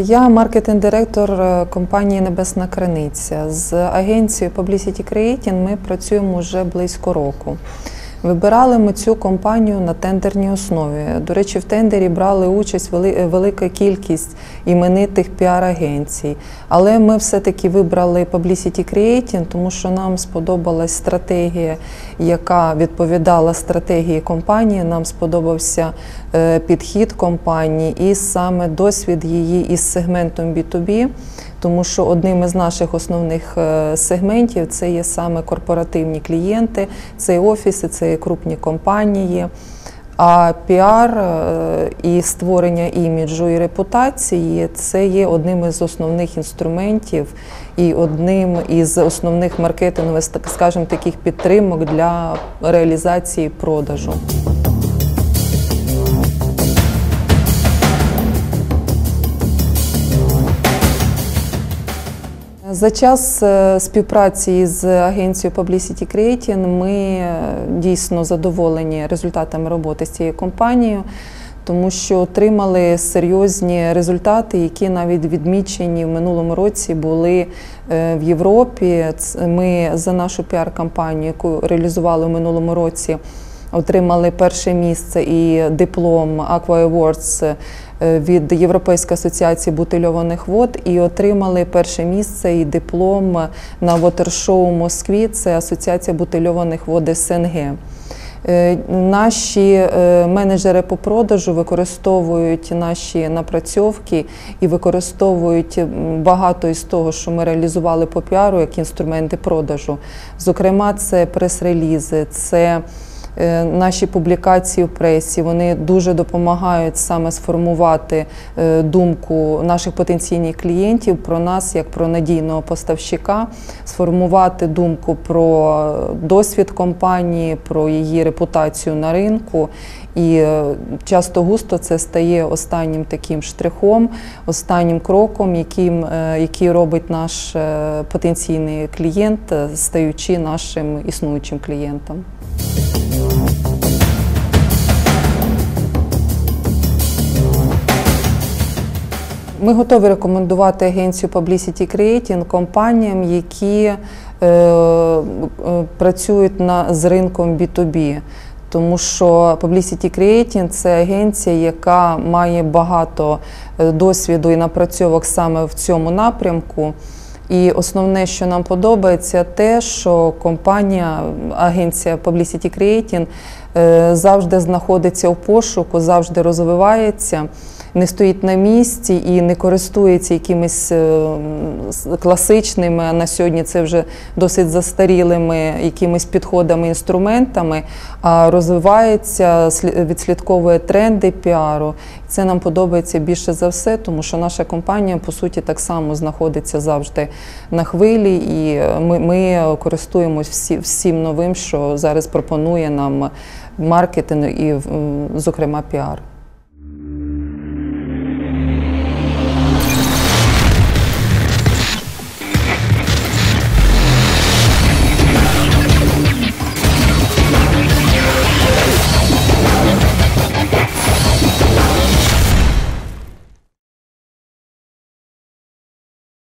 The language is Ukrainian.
Я маркетинг-директор е, компанії Небесна Криниця. З агенцією Publicity Creating ми працюємо вже близько року. Вибирали ми цю компанію на тендерній основі. До речі, в тендері брали участь велика кількість іменитих піар-агенцій. Але ми все-таки вибрали Publicity Creating, тому що нам сподобалась стратегія, яка відповідала стратегії компанії. Нам сподобався е, підхід компанії і саме досвід її із сегментом B2B тому що одним із наших основних е, сегментів це є саме корпоративні клієнти, це і офіси, це і крупні компанії. А піар е, і створення іміджу і репутації це є одним із основних інструментів і одним із основних маркетингових, скажімо, таких підтримок для реалізації продажу. За час е, співпраці з агенцією Publicity Creating ми е, дійсно задоволені результатами роботи з цією компанією, тому що отримали серйозні результати, які навіть відмічені в минулому році були е, в Європі. Ми за нашу піар-кампанію, яку реалізували в минулому році, отримали перше місце і диплом Aqua Awards від Європейської асоціації бутильованих вод і отримали перше місце і диплом на вотершоу в Москві. Це Асоціація бутильованих вод СНГ. Е, Наші е, менеджери по продажу використовують наші напрацьовки і використовують багато із того, що ми реалізували по піару, як інструменти продажу. Зокрема, це прес-релізи, це е, наші публікації в пресі. Вони дуже допомагають саме сформувати е, думку наших потенційних клієнтів про нас як про надійного поставщика, сформувати думку про досвід компанії, про її репутацію на ринку. І е, часто густо це стає останнім таким штрихом, останнім кроком, яким, е, який робить наш е, потенційний клієнт, е, стаючи нашим існуючим клієнтом. Ми готові рекомендувати агенцію Publicity Creating компаніям, які е, е, працюють на, з ринком B2B. Тому що Publicity Creating – це агенція, яка має багато е, досвіду і напрацьовок саме в цьому напрямку. І основне, що нам подобається, те, що компанія, агенція Publicity Creating е, завжди знаходиться у пошуку, завжди розвивається, не стоїть на місці і не користується якимись е, класичними, а на сьогодні це вже досить застарілими якимись підходами, інструментами, а розвивається, відслідковує тренди піару. Це нам подобається більше за все, тому що наша компанія по суті так само знаходиться завжди на хвилі, і е, ми, ми користуємось всі, всім новим, що зараз пропонує нам маркетинг і, зокрема, піар.